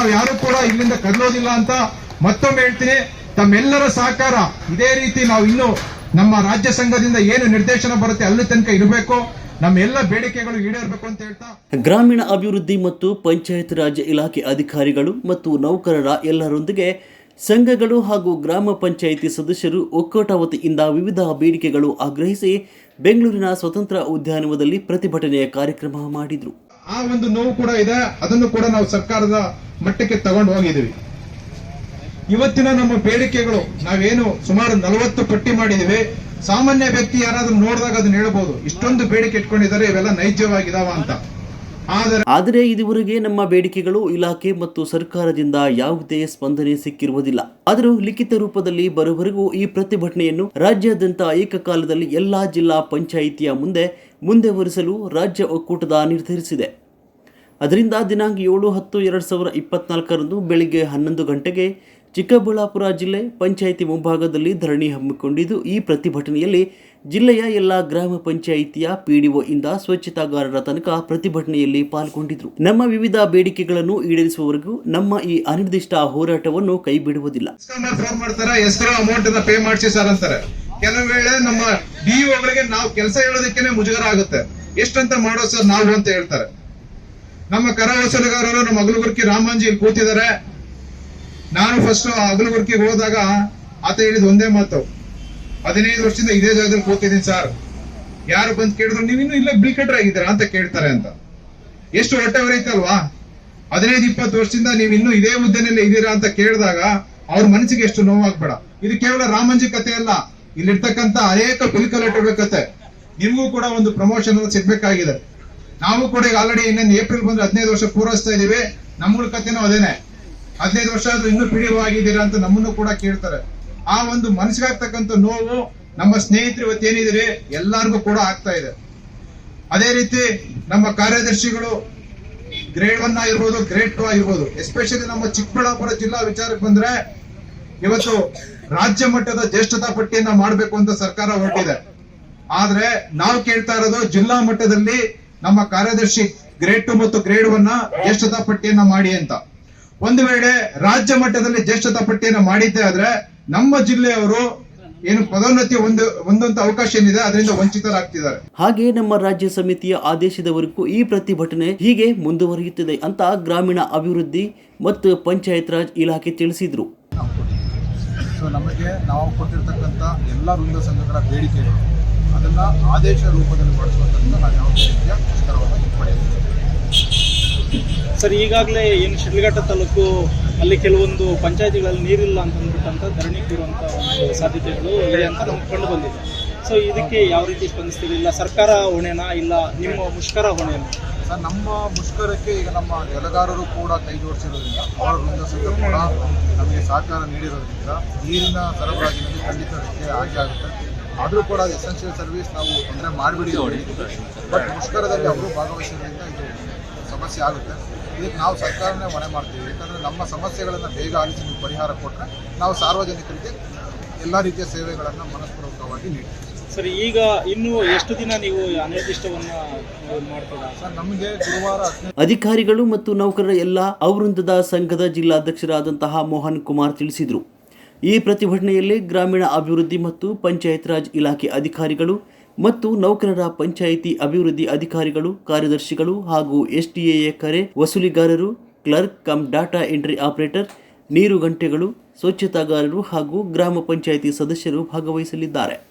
ನಾವು ಯಾರು ಕೂಡ ಇಲ್ಲಿಂದ ಕದಲೋದಿಲ್ಲ ಅಂತ ಮತ್ತೊಮ್ಮೆ ಹೇಳ್ತೀನಿ, ತಮ್ಮೆಲ್ಲರ ಸಹಕಾರ ಇದೇ ರೀತಿ ನಾವು ಇನ್ನು ನಮ್ಮ ರಾಜ್ಯ ಸಂಘದಿಂದ ಏನು ನಿರ್ದೇಶನ ಬರುತ್ತೆ ಅಲ್ಲಿ ತನಕ ಇರಬೇಕು. ನಮ್ಮೆಲ್ಲಾ ಬೇಡಿಕೆಗಳು ಈಡೇರಬೇಕು ಅಂತ ಹೇಳ್ತಾ. ಗ್ರಾಮೀಣ ಅಭಿವೃದ್ಧಿ ಮತ್ತು ಪಂಚಾಯತ್ ರಾಜ್ ಇಲಾಖೆ ಅಧಿಕಾರಿಗಳು ಮತ್ತು ನೌಕರರ ಎಲ್ಲರೊಂದಿಗೆ ಸಂಘಗಳು ಹಾಗೂ ಗ್ರಾಮ ಪಂಚಾಯಿತಿ ಸದಸ್ಯರು ಒಕ್ಕೂಟ ವತಿಯಿಂದ ವಿವಿಧ ಬೇಡಿಕೆಗಳು ಆಗ್ರಹಿಸಿ ಬೆಂಗಳೂರಿನ ಸ್ವತಂತ್ರ ಉದ್ಯಾನವನದಲ್ಲಿ ಪ್ರತಿಭಟನೆಯ ಕಾರ್ಯಕ್ರಮ ಮಾಡಿದರು. ಆ ಒಂದು ನೋವು ಕೂಡ ಇದೆ. ಅದನ್ನು ಕೂಡ ನಾವು ಸರ್ಕಾರದ ಮಟ್ಟಕ್ಕೆ ತಗೊಂಡು ಹೋಗಿದ್ದೀವಿ. ಇವತ್ತಿನ ನಮ್ಮ ಬೇಡಿಕೆಗಳು, ನಾವೇನು ಸುಮಾರು ನಲವತ್ತು ಪಟ್ಟಿ ಮಾಡಿದೀವಿ ಸಾಮಾನ್ಯ ವ್ಯಕ್ತಿ ಯಾರಾದ್ರೂ ನೋಡಿದಾಗ ಅದನ್ನ ಹೇಳ್ಬೋದು. ಇಷ್ಟೊಂದು ಬೇಡಿಕೆ ಇಟ್ಕೊಂಡಿದ್ದಾರೆ, ಇವೆಲ್ಲ ನೈಜವಾಗಿದಾವ ಅಂತ. ಆದರೆ ಇದುವರೆಗೆ ನಮ್ಮ ಬೇಡಿಕೆಗಳು ಇಲಾಖೆ ಮತ್ತು ಸರ್ಕಾರದಿಂದ ಯಾವುದೇ ಸ್ಪಂದನೆ ಸಿಕ್ಕಿರುವುದಿಲ್ಲ. ಆದರೂ ಲಿಖಿತ ರೂಪದಲ್ಲಿ ಬರುವವರೆಗೂ ಈ ಪ್ರತಿಭಟನೆಯನ್ನು ರಾಜ್ಯಾದ್ಯಂತ ಏಕಕಾಲದಲ್ಲಿ ಎಲ್ಲಾ ಜಿಲ್ಲಾ ಪಂಚಾಯಿತಿಯ ಮುಂದೆ ಮುಂದುವರಿಸಲು ರಾಜ್ಯ ಒಕ್ಕೂಟದ ನಿರ್ಧರಿಸಿದೆ. ಅದರಿಂದ ದಿನಾಂಕ ಏಳು ಹತ್ತು ಎರಡು ಸಾವಿರ ಇಪ್ಪತ್ನಾಲ್ಕರಂದು ಬೆಳಿಗ್ಗೆ ಹನ್ನೊಂದು ಗಂಟೆಗೆ ಚಿಕ್ಕಬಳ್ಳಾಪುರ ಜಿಲ್ಲೆ ಪಂಚಾಯಿತಿ ಮುಂಭಾಗದಲ್ಲಿ ಧರಣಿ ಹಮ್ಮಿಕೊಂಡಿದ್ದು, ಈ ಪ್ರತಿಭಟನೆಯಲ್ಲಿ ಜಿಲ್ಲೆಯ ಎಲ್ಲ ಗ್ರಾಮ ಪಂಚಾಯಿತಿಯ ಪಿಡಿಒ ಇಂದ ಸ್ವಚ್ಛತಾಗಾರರ ತನಕ ಪ್ರತಿಭಟನೆಯಲ್ಲಿ ಪಾಲ್ಗೊಂಡಿದ್ರು. ನಮ್ಮ ವಿವಿಧ ಬೇಡಿಕೆಗಳನ್ನು ಈಡೇರಿಸುವವರೆಗೂ ನಮ್ಮ ಈ ಅನಿರ್ದಿಷ್ಟ ಹೋರಾಟವನ್ನು ಕೈ ಬಿಡುವುದಿಲ್ಲ ಕೆಲವು ವೇಳೆ ನಮ್ಮ ಡಿಒಗಳಿಗೆ ನಾವು ಕೆಲಸ ಹೇಳೋದಕ್ಕೇನೆ ಮುಜುಗರ ಆಗುತ್ತೆ. ಎಷ್ಟಂತ ಮಾಡೋ ಸರ್ ನಾವು ಅಂತ ಹೇಳ್ತಾರೆ. ನಮ್ಮ ಕರ ನಮ್ಮ ಅಗಲಗುರ್ಕಿ ರಾಮಾಂಜಿ ಕೂತಿದ್ದಾರೆ. ನಾನು ಫಸ್ಟ್ ಅಗಲಗುರ್ಕಿಗೆ ಹೋದಾಗ ಆತ ಹೇಳಿದ ಒಂದೇ ಮಾತು. ಹದಿನೈದು ವರ್ಷದಿಂದ ಇದೇ ಜಾಗದಲ್ಲಿ ಕೂತಿದ್ದೀನಿ ಸರ್ ಯಾರು ಬಂದು ಕೇಳಿದ್ರು, ನೀವು ಇಲ್ಲ ಬಿಲ್ ಆಗಿದ್ದೀರಾ ಅಂತ ಕೇಳ್ತಾರೆ ಅಂತ. ಎಷ್ಟು ಹೊಟ್ಟೆ ಅವರೈತಲ್ವಾ ಹದಿನೈದು, ಇಪ್ಪತ್ತು ವರ್ಷದಿಂದ ನೀವು ಇನ್ನೂ ಇದೇ ಹುದ್ದೆನಲ್ಲಿ ಇದ್ದೀರಾ ಅಂತ ಕೇಳಿದಾಗ ಅವ್ರ ಮನಸ್ಸಿಗೆ ಎಷ್ಟು ನೋವಾಗ್ಬೇಡ. ಇದು ಕೇವಲ ರಾಮಂಜಿ ಕತೆ ಅಲ್ಲ. ಇಲ್ಲಿರ್ತಕ್ಕಂಥ ಅನೇಕ ಬಿಲ್ ಕಲೆಕ್ಟರ್ಗಳ ಕತೆ. ನಿಮಗೂ ಕೂಡ ಒಂದು ಪ್ರಮೋಷನ್ ಸಿಗ್ಬೇಕಾಗಿದೆ. ನಾವು ಕೂಡ ಈಗ ಆಲ್ರೆಡಿ ಇನ್ನೊಂದು ಏಪ್ರಿಲ್ ಬಂದ್ರೆ ಹದಿನೈದು ವರ್ಷ ಪೂರೈಸ್ತಾ ಇದೀವಿ ನಮ್ಗಳ ಕತೆನೂ ಅದೇನೆ. ಹದಿನೈದು ವರ್ಷ ಆದ್ರೂ ಇನ್ನೂ ಆಗಿದ್ದೀರಾ ಅಂತ ನಮ್ಮನ್ನು ಕೂಡ ಕೇಳ್ತಾರೆ. ಆ ಒಂದು ಮನಸ್ಸಿಗಾಗ್ತಕ್ಕಂಥ ನೋವು, ನಮ್ಮ ಸ್ನೇಹಿತರು ಏನಿದಿರಿ ಎಲ್ಲಾರ್ಗೂ ಕೂಡ ಆಗ್ತಾ ಇದೆ. ಅದೇ ರೀತಿ ನಮ್ಮ ಕಾರ್ಯದರ್ಶಿಗಳು ಗ್ರೇಡ್ ಒನ್ ಆಗಿರ್ಬೋದು, ಗ್ರೇಡ್ ಟು ಆಗಿರ್ಬೋದು, ಎಸ್ಪೆಷಲಿ ನಮ್ಮ ಚಿಕ್ಕಬಳ್ಳಾಪುರ ಜಿಲ್ಲಾ ವಿಚಾರಕ್ಕೆ ಬಂದ್ರೆ ಇವತ್ತು ರಾಜ್ಯ ಮಟ್ಟದ ಜ್ಯೇಷ್ಠತಾ ಪಟ್ಟಿಯನ್ನ ಮಾಡಬೇಕು ಅಂತ ಸರ್ಕಾರ ಹೊರಟಿದೆ. ಆದ್ರೆ ನಾವು ಕೇಳ್ತಾ ಇರೋದು ಜಿಲ್ಲಾ ಮಟ್ಟದಲ್ಲಿ ನಮ್ಮ ಕಾರ್ಯದರ್ಶಿ ಗ್ರೇಡ್ ಟು ಮತ್ತು ಗ್ರೇಡ್ ಒನ್ ಜ್ಯೇಷ್ಠತಾ ಪಟ್ಟಿಯನ್ನ ಮಾಡಿ ಅಂತ. ಒಂದು ವೇಳೆ ರಾಜ್ಯ ಮಟ್ಟದಲ್ಲಿ ಜ್ಯೇಷ್ಠತಾ ಪಟ್ಟಿಯನ್ನು ಮಾಡಿದ್ದೇ ಆದ್ರೆ ನಮ್ಮ ಜಿಲ್ಲೆಯವರು ಏನು ಪದೋನ್ನತಿ ಒಂದು ಒಂದೊಂದು ಅವಕಾಶ ಏನಿದೆ ಅದರಿಂದ ವಂಚಿತರಾಗ್ತಿದ್ದಾರೆ. ಹಾಗೆ ನಮ್ಮ ರಾಜ್ಯ ಸಮಿತಿಯ ಆದೇಶದವರೆಗೂ ಈ ಪ್ರತಿಭಟನೆ ಹೀಗೆ ಮುಂದುವರಿಯುತ್ತದೆ ಅಂತ ಗ್ರಾಮೀಣ ಅಭಿವೃದ್ಧಿ ಮತ್ತು ಪಂಚಾಯತ್ ರಾಜ್ ಇಲಾಖೆ ತಿಳಿಸಿದ್ರು. ನಾವು ಸೊ ನಮಗೆ ನಾವು ಕೊಟ್ಟಿರ್ತಕ್ಕಂಥ ಎಲ್ಲ ವೃಂದ ಸಂಘಗಳ ಬೇಡಿಕೆಗಳು ಅದನ್ನು ಆದೇಶ ರೂಪದಲ್ಲಿ ಬಳಸುವಂಥದ್ದು ನಾವು ಯಾವುದೇ ರೀತಿಯ ಪಡೆಯುತ್ತೇವೆ. ಸರ್, ಈಗಾಗಲೇ ಏನು ಶಿಡ್ಲಘಟ್ಟ ತಾಲೂಕು ಅಲ್ಲಿ ಕೆಲವೊಂದು ಪಂಚಾಯತಿಗಳಲ್ಲಿ ನೀರಿಲ್ಲ ಅಂತ ಅಂದ್ಬಿಟ್ಟಂತ ಧರಣಿ ಕೂರುವಂಥ ಒಂದು ಸಾಧ್ಯತೆಗಳು ಇದೆ ಅಂತ ನಮ್ಗೆ ಕಂಡು ಬಂದಿದೆ. ಸೊ ಇದಕ್ಕೆ ಯಾವ ರೀತಿ ಸ್ಪಂದಿಸ್ತೀರಿ? ಇಲ್ಲ ಸರ್ಕಾರ ಹೊಣೆನಾ? ಇಲ್ಲ ನಿಮ್ಮ ಮುಷ್ಕರ ಹೊಣೆನಾ? ಸರ್, ನಮ್ಮ ಮುಷ್ಕರಕ್ಕೆ ಈಗ ನಮ್ಮ ಜಲಗಾರರು ಕೂಡ ಕೈ ಜೋಡಿಸಿರೋದ್ರಿಂದ ಅವರ ಸಂಘ ಕೂಡ ನಮಗೆ ಸಹಕಾರ ನೀಡಿರೋದ್ರಿಂದ ನೀರಿನ ಸರಬರಾಜಿನಲ್ಲಿ ಖಂಡಿತ ಆಗೇ ಆಗುತ್ತೆ. ಆದರೂ ಕೂಡ ಎಸೆನ್ಷಿಯಲ್ ಸರ್ವಿಸ್ ನಾವು ತೊಂದರೆ ಮಾಡಿಬಿಡಿ ಬಟ್ ಮುಷ್ಕರದಲ್ಲಿ ಅವರು ಭಾಗವಹಿಸಿರೋದ್ರಿಂದ ಇದು ಸಮಸ್ಯೆ ಆಗುತ್ತೆ. ಇದಕ್ಕೆ ನಾವು ಸರ್ಕಾರನೇ ಮನೆ ಮಾಡ್ತೀವಿ. ಯಾಕಂದರೆ ನಮ್ಮ ಸಮಸ್ಯೆಗಳನ್ನು ಬೇಗ ಆಲಿಸಿ ನೀವು ಪರಿಹಾರ ಕೊಟ್ಟರೆ ನಾವು ಸಾರ್ವಜನಿಕರಿಗೆ ಎಲ್ಲ ರೀತಿಯ ಸೇವೆಗಳನ್ನು ಮನಸ್ಪೂರ್ವಕವಾಗಿ ನೀಡ್ತೀವಿ. ಸರ್ ಈಗ ಇನ್ನು ಎಷ್ಟು ದಿನ ನೀವು ಅನಿರ್ದಿಷ್ಟವನ್ನು ಮಾಡ್ತೀರಾ? ಸರ್ ನಮಗೆ ಗುರುವಾರ ಅಧಿಕಾರಿಗಳು ಮತ್ತು ನೌಕರರ ಎಲ್ಲ ಅವೃಂದದ ಸಂಘದ ಜಿಲ್ಲಾಧ್ಯಕ್ಷರಾದಂತಹ ಮೋಹನ್ ಕುಮಾರ್ ತಿಳಿಸಿದರು. ಈ ಪ್ರತಿಭಟನೆಯಲ್ಲಿ ಗ್ರಾಮೀಣ ಅಭಿವೃದ್ಧಿ ಮತ್ತು ಪಂಚಾಯತ್ ರಾಜ್ ಇಲಾಖೆ ಅಧಿಕಾರಿಗಳು ಮತ್ತು ನೌಕರರ ಪಂಚಾಯಿತಿ ಅಭಿವೃದ್ಧಿ ಅಧಿಕಾರಿಗಳು, ಕಾರ್ಯದರ್ಶಿಗಳು ಹಾಗೂ ಎಸ್ಡಿಎ ಕರೆ ವಸೂಲಿಗಾರರು, clerk cum data entry operator, ನೀರು ಗಂಟೆಗಳು, ಸ್ವಚ್ಛತಾಗಾರರು ಹಾಗೂ ಗ್ರಾಮ ಪಂಚಾಯಿತಿ ಸದಸ್ಯರು ಭಾಗವಹಿಸಲಿದ್ದಾರೆ.